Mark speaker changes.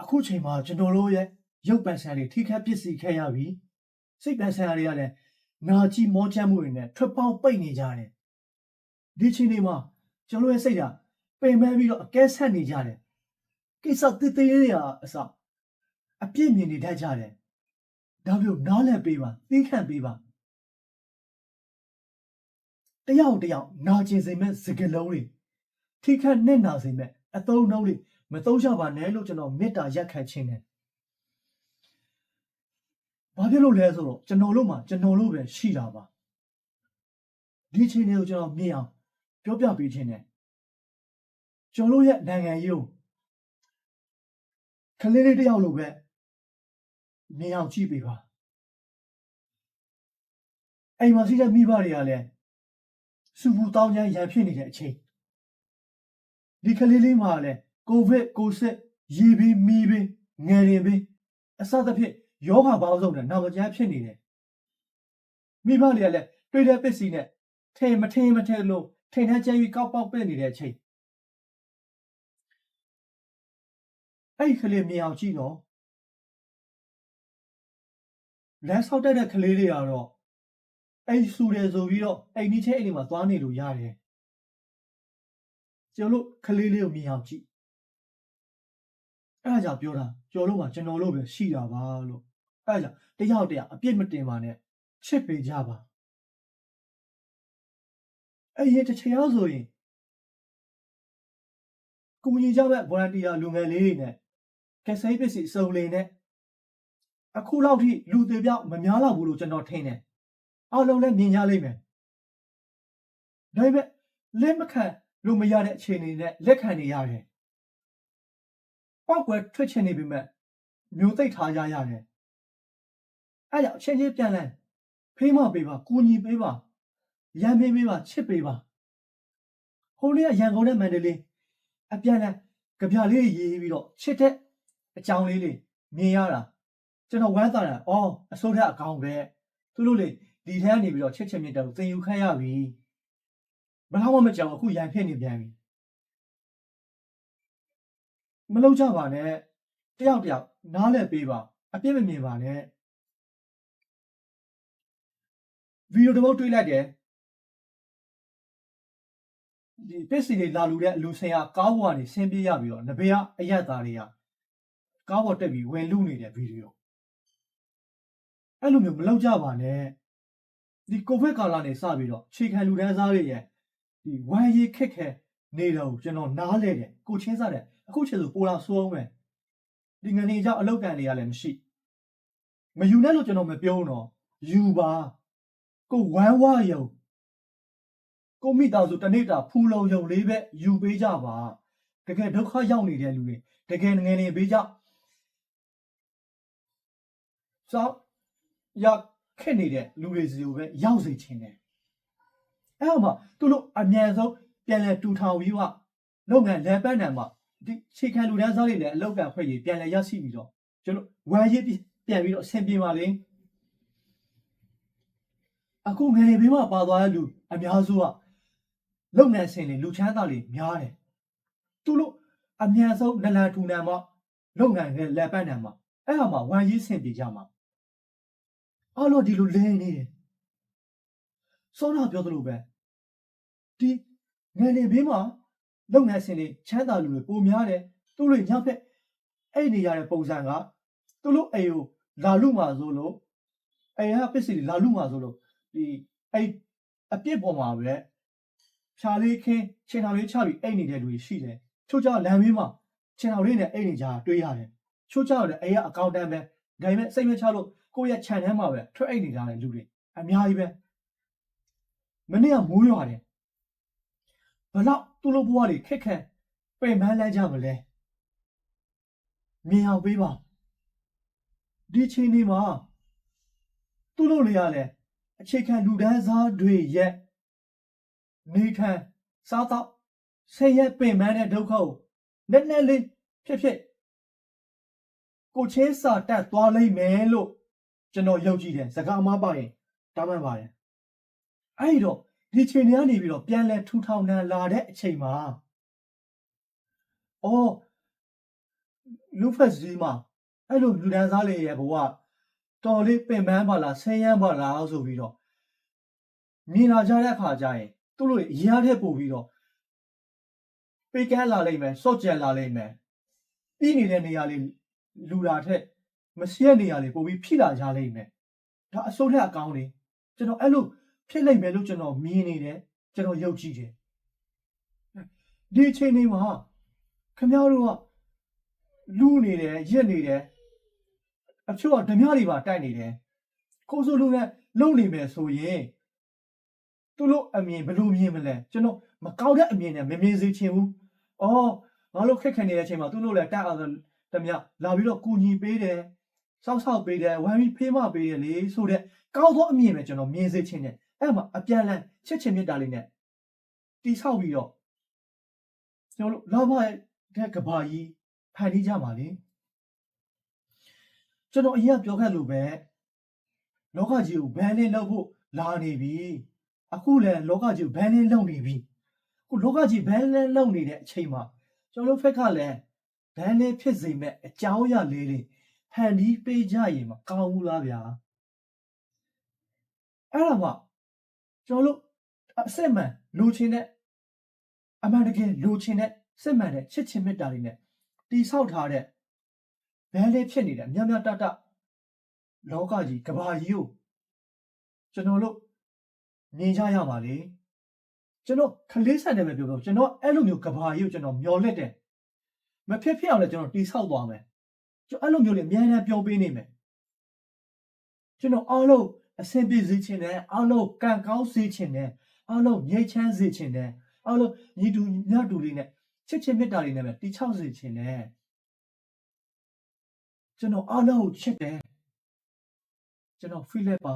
Speaker 1: အခုချိန်မှာကျွန်တော်တို့ရဲ့ရုပ်ပန်ဆန်တွေထိခတ်ပစ္စည်းခဲ့ရပြီစိတ်ပန်ဆန်တွေကလည်းနာကြည့်မောချမ်းမှုတွေနဲ့ထွက်ပေါက်ပိတ်နေကြတယ်ဒီချိန်တွေမှာကျွန်တော်ရဲ့စိတ်ကပင်ပန်းပြီးတော့အကဲဆက်နေကြတယ်ကိစ္စတစ်သေးလေးတွေကအစအပြစ်မြင်နေတတ်ကြတယ်ဒါမျိုးနားလည်ပေးပါသိခံပေးပါတယောက်တယောက်နာကျင်စေမဲ့စကလုံးတွေထိခတ်နဲ့နာစေမဲ့အသုံးအနှုန်းတွေ မသုံးကြပါနဲ့လို့ကျွန်တော်မေတ္တာရက်ခံခြင်းတယ်ဘာဖြစ်လို့လဲဆိုတော့ကျွန်တော်တို့မှာကျွန်တော်တို့ပဲရှိတာပါဒီချိန်တွေကိုကျွန်တော်မြင်အောင်ပြောပြပေးခြင်းတယ်ကျွန်တော်တို့ရဲ့နိုင်ငံရေးကိုခလေးလေးတစ်ယောက်လိုပဲမြင်အောင်ကြည့်ပေးပါအိမ်မှာရှိတဲ့မိဘတွေကလည်းစူပူတောင်းချမ်းရံဖြစ်နေတဲ့အချိန်ဒီကလေးလေးမှာလည်း ကိုဗစ်ကိုစစ်ရေဘီမီဘီငယ်ရင်ဘီအစသဖြင့်ယောဂပေါင်းစုံနဲ့နာမကျန်းဖြစ်နေတယ်မိဘတွေကလည်းတွေ့တဲ့ပစ္စည်းနဲ့ထင်မထင်မထင်လို့ထိန်ထမ်းကျဲပြီးကောက်ပေါက်ပဲ့နေတဲ့အချိန်အဲ့ဒီကလေးမြင်အောင်ကြည့်တော့လမ်းဆောက်တက်တဲ့ကလေးတွေကတော့အဲ့ဆူတယ်ဆိုပြီးတော့အဲ့ဒီချင်းအိမ်တွေမှာသွားနေလို့ရတယ်ကျွန်တော်တို့ကလေးလေးကိုမြင်အောင်ကြည့် အဲ့ဒါကြောင့်ပြောတာကျော်လို့မှကျွန်တော်တို့ပဲရှိတာပါလို့အဲ့ဒါကြောင့်တယောက်တယောက်အပြစ်မတင်ပါနဲ့ချစ်ပေးကြပါအဲ့ဒီတစ်ချိန်အောင်ဆိုရင်ကိုကြီးကြမဲ့ဗော်လန်တီယာလူငယ်လေးတွေနဲ့ကက်စိပစ္စည်းစုံလင်နဲ့အခုလောက်ထိလူသေးပြောက်မများတော့ဘူးလို့ကျွန်တော်ထင်တယ်အားလုံးလည်းမြင်ကြလိမ့်မယ်ဒါပေမဲ့လက်မခံလို့မရတဲ့အခြေအနေနဲ့လက်ခံနေရတယ် ပောက်ကွယ်ထွက်ချင်နေပြီမဲ့မျိုးသိပ်ထားကြရတယ်အဲ့ကြောင့်အချင်းချင်းပြန်လဲဖေးမပေးပါကူညီပေးပါရမ်းပေးပေးပါချစ်ပေးပါဟိုနေ့ကရန်ကုန်နဲ့မန္တလေးအပြန်လဲကြပြလေးရေးပြီးတော့ချစ်တဲ့အကြောင်းလေးလေးမြင်ရတာကျွန်တော်ဝမ်းသာတာအော်အစိုးရအကောင်ပဲသူတို့လေဒီထဲကနေပြီးတော့ချစ်ချစ်မြတ်တယ်ကိုသင်ယူခန့်ရပြီဘယ်တော့မှမကြောက်အခုရန်ဖြစ်နေပြန်ပြီ မလုံးကြပါနဲ့တယောက်တယောက်နားလဲပေးပါအပြစ်မမြင်ပါနဲ့ဗီဒီယိုတစ်ပုဒ်တွေးလိုက်တယ်ဒီပစ္စည်းတွေလာလူတဲ့အလူဆင်ကကားပေါ်ကနေဆင်းပြေးရပြီးတော့နဘေကအရက်သားတွေကကားပေါ်တက်ပြီးဝင်လူနေတဲ့ဗီဒီယိုအဲ့လိုမျိုးမလောက်ကြပါနဲ့ဒီကိုဗစ်ကာလနေစပြီးတော့ခြေခံလူတန်းစားတွေရဲ့ဒီဝမ်းရေးခက်ခဲနေတော့ကျွန်တော်နားလဲတယ်ကိုချင်းစားတယ် အခုချက်ဆိုပိုလာဆိုးအောင်ပဲဒီငနေကြောင့်အလောက်ကန်တွေကလည်းမရှိမယူနဲ့လို့ကျွန်တော်မပြောဘူးတော့ယူပါကိုဝမ်းဝယုံကိုမိသားစုတနေ့တာဖူလုံယုံလေးပဲယူပေးကြပါတကယ်ဒုက္ခရောက်နေတဲ့လူတွေတကယ်ငယ်နေပေးကြစောက်ရခက်နေတဲ့လူတွေစီကိုပဲရောက်စေချင်တယ်အဲ့တော့မှသူတို့အမြန်ဆုံးပြန်လဲတူထောင်ပြီးမှလုပ်ငန်းလဲပတ်နံမှာ ဒီခြေခံလူတန်းစားတွေလည်းအလောက်ကဖွဲ့ရေးပြန်လဲရရှိပြီးတော့ကျွန်တော်ဝမ်းရည်ပြန်ပြီးတော့အဆင်ပြေပါလေအခုငယ်နေဘေးမှာပါသွားတဲ့လူအများစုကလုပ်ငန်းဆင်လေလူချမ်းသာတွေများတယ်သူတို့အမြန်ဆုံးနလန်ထူနံမှာလုပ်ငန်းနဲ့လက်ပတ်နံမှာအဲ့ဟာမှာဝမ်းရည်ဆင်ပြေကြမှာအားလို့ဒီလိုလဲနေတယ်စောနာပြောသလိုပဲဒီငယ်နေဘေးမှာ လုပ်ငန်းဆင်လေချမ်းသာလူတွေပိုများတယ်သူတို့ညဖက်အဲ့နေရတဲ့ပုံစံကသူတို့အိမ်ကိုလာလူမှာဆိုလို့အိမ်ကပစ္စည်းတွေလာလူမှာဆိုလို့ဒီအဲ့အပြစ်ပေါ်မှာပဲဖြာလေးခင်းခြေထောင်လေးချပြီးအိမ်နေတဲ့လူတွေရှိတယ်ချို့ကြောင့်လမ်းဘေးမှာခြေထောင်လေးနဲ့အိမ်နေကြတွေ့ရတယ်ချို့ကြောင့်လည်းအိမ်ကအကောင့်တန်းပဲဒါပေမဲ့စိတ်မချလို့ကိုယ့်ရဲ့ခြံထဲမှာပဲထွက်အိမ်နေကြတဲ့လူတွေအများကြီးပဲမနေ့ကမိုးရွာတယ်ဘလောက် သူ့လိုဘဝတွေခက်ခဲပင်ပန်းလိုက်ကြမလဲမြင်အောင်ပေးပါဒီချိန်ဒီမှာသူ့လိုလေးရလဲအခြေခံလူဒန်းစားတွေရဲ့နေခံစားတော့ဆယ်ရက်ပင်ပန်းတဲ့ဒုက္ခကိုနက်နက်လေးဖြစ်ဖြစ်ကိုချင်းစာတက်သွားလိမ့်မယ်လို့ကျွန်တော်ယုံကြည်တယ်စကားအမားပါရင်တားမှန်ပါတယ်အဲ့တော့ ဒီချိန်တွေကနေပြီးတော့ပြန်လဲထူထောင်နှံလာတဲ့အချိန်မှာအော်လူဖက်စည်းမှာအဲ့လိုလူဒန်းစားလေးရဲ့ဘဝတော်လေးပင်ပန်းပါလားဆင်းရဲပါလားဆိုပြီးတော့မြင်လာကြတဲ့အခါကျရင်သူတို့အရာထက်ပို့ပြီးတော့ပေးကမ်းလာလိမ့်မယ်စော့ကြံလာလိမ့်မယ်ပြီးနေတဲ့နေရာလေးလူလာထက်မရှိတဲ့နေရာလေးပို့ပြီးဖိလာကြလိမ့်မယ်ဒါအစိုးရအကောင်းနေကျွန်တော်အဲ့လို ဖြစ်လိမ့်မယ်လို့ကျွန်တော်မြင်နေတယ်ကျွန်တော်ယုံကြည်တယ်ဒီအချိန်လေးမှာခင်ဗျားတို့ကလူနေတယ်ရက်နေတယ်အချို့ကဓမြတွေပါတိုက်နေတယ်ကိုယ်ဆိုလူနဲ့လုံနေမယ်ဆိုရင်သူတို့အမြင်ဘယ်လိုမြင်မလဲကျွန်တော်မကောက်တဲ့အမြင်နဲ့မမြင်စေချင်ဘူး။အော်ငါတို့ခက်ခဲနေတဲ့အချိန်မှာသူတို့လည်းတိုက်အောင်ဓမြလာပြီးတော့ကူညီပေးတယ်စောက်ဆောက်ပေးတယ်ဝမ်းပြီးဖေးမပေးတယ်လေဆိုတဲ့ကောက်သောအမြင်ပဲကျွန်တော်မြင်စေချင်တယ် အဲ့မှာအပြန်လန်ချစ်ချင်မြတ်တာလေးနဲ့တိဆောက်ပြီးတော့ကျွန်တော်တို့လာမရဲ့တဲ့ကဘာကြီးဖန်တီးကြပါလေကျွန်တော်အရင်ကပြောခဲ့လို့ပဲလောကကြီးကိုဘန်လင်းလုပ်ဖို့လာနေပြီအခုလည်းလောကကြီးကိုဘန်လင်းလုပ်နေပြီအခုလောကကြီးဘန်လင်းလုပ်နေတဲ့အချိန်မှာကျွန်တော်တို့ဖက်ကလည်းဘန်လင်းဖြစ်စေမဲ့အကြောင်းအရာလေးတွေဖန်တီးပေးကြရင်မကောင်းဘူးလားဗျာအဲ့ဒါမှ ကျွန်တော်တို့အစစ်မှန်လိုချင်တဲ့အမှန်တကယ်လိုချင်တဲ့စစ်မှန်တဲ့ချစ်ချင်းမေတ္တာတွေနဲ့တိဆောက်ထားတဲ့ဘဲလေးဖြစ်နေတဲ့မြတ်မြတ်တတလောကကြီးကဘာကြီးကိုကျွန်တော်တို့မြင်ကြရပါလေကျွန်တော်ခလေးဆန်တယ်ပဲပြောပြောကျွန်တော်အဲ့လိုမျိုးကဘာကြီးကိုကျွန်တော်မျောလက်တယ်မဖြစ်ဖြစ်အောင်လည်းကျွန်တော်တိဆောက်သွားမယ်ကျွန်တော်အဲ့လိုမျိုးလေးအများနဲ့ပြောပေးနေမယ်ကျွန်တော်အားလုံး အဆင်ပြေစေချင်တယ်အားလုံးကံကောင်းစေချင်တယ်အားလုံးငြိမ်းချမ်းစေချင်တယ်အားလုံးညီတူညတူလေးနဲ့ချစ်ချင်းမေတ္တာတွေနဲ့ပဲတီချောက်စေခြင်းနဲ့ကျွန်တော်အားလုံးကိုချစ်တယ်ကျွန်တော်ဖိလက်ပါ